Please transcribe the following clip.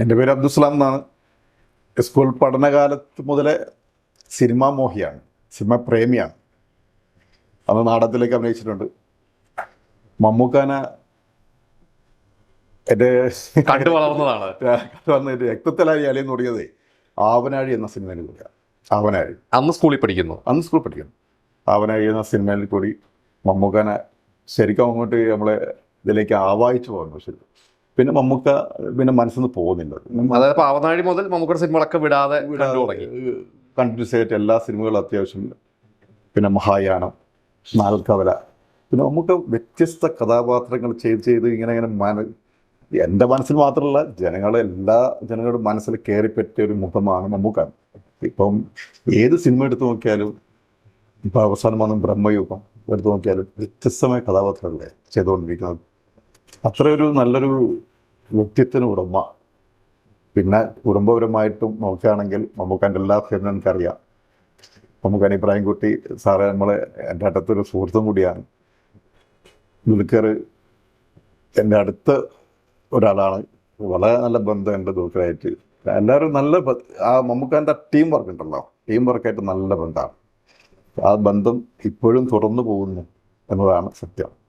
എന്റെ പേര് അബ്ദുസ്ലാം എന്നാണ്. സ്കൂൾ പഠനകാലത്ത് മുതലേ സിനിമാ മോഹിയാണ് സിനിമ പ്രേമിയാണ്. അന്ന് നാടകത്തിലേക്ക് അഭിനയിച്ചിട്ടുണ്ട്. മമ്മൂക്കാന എന്റെ കണ്ടു വളർന്നതാണ്. വന്ന് രക്തത്തിലായി അലയെന്ന് തുടങ്ങിയതേ ആവനാഴി എന്ന സിനിമയിൽ കൂടിയാണ്. ആവനാഴി. അന്ന് സ്കൂളിൽ പഠിക്കുന്നു. അന്ന് സ്കൂളിൽ പഠിക്കുന്നു. ആവനാഴി എന്ന സിനിമയിൽ കൂടി മമ്മൂക്കാന ശരിക്കും അങ്ങോട്ട് നമ്മളെ ഇതിലേക്ക് ആവാഹിച്ചു പോകുന്നു ശരി പിന്നെ മമ്മൂക്ക പിന്നെ മനസ്സിൽ നിന്ന് പോകുന്നില്ല അതായത് പാവനാഴി മുതൽ മമ്മൂക്കയുടെ സിനിമകളൊക്കെ വിടാതെ കണ്ടിന്യൂസ് ആയിട്ട് എല്ലാ സിനിമകളും അത്യാവശ്യം പിന്നെ മഹായാനം നാൽക്കവല. പിന്നെ നമുക്ക് വ്യത്യസ്ത കഥാപാത്രങ്ങൾ ചെയ്ത് ചെയ്ത് ഇങ്ങനെ ഇങ്ങനെ മന എന്റെ മനസ്സിൽ മാത്രമല്ല ജനങ്ങളെ എല്ലാ ജനങ്ങളുടെ മനസ്സിൽ കയറിപ്പറ്റിയ ഒരു മുഖമാണ് മമ്മൂക്കാൻ ഇപ്പം ഏത് സിനിമ എടുത്തു നോക്കിയാലും ഇപ്പം അവസാനം വന്ന ബ്രഹ്മയുഗം എടുത്തു നോക്കിയാലും വ്യത്യസ്തമായ കഥാപാത്രങ്ങളെ ചെയ്തുകൊണ്ടിരിക്കുന്നത്. അത്രയൊരു നല്ലൊരു വ്യക്തിത്വത്തിന് ഉടമ. പിന്നെ കുടുംബപരമായിട്ടും നോക്കുകയാണെങ്കിൽ മമ്മൂക്കാന്റെ എല്ലാ ഫിലിമും എനിക്കറിയാം. മമ്മൂക്കാൻ ഇബ്രാഹിം കുട്ടി സാറേ നമ്മളെ എന്റെ അടുത്തൊരു സുഹൃത്തും കൂടിയാണ്. ദുൽഖർ എന്റെ അടുത്ത ഒരാളാണ്. വളരെ നല്ല ബന്ധമുണ്ട് ദുൽഖറായിട്ട് എല്ലാവരും നല്ല ആ മമ്മൂക്കാന്റെ ടീം വർക്ക് ഉണ്ടല്ലോ. ടീം വർക്കായിട്ട് നല്ല ബന്ധമാണ്. ആ ബന്ധം ഇപ്പോഴും തുറന്നു പോകുന്നു എന്നതാണ് സത്യം.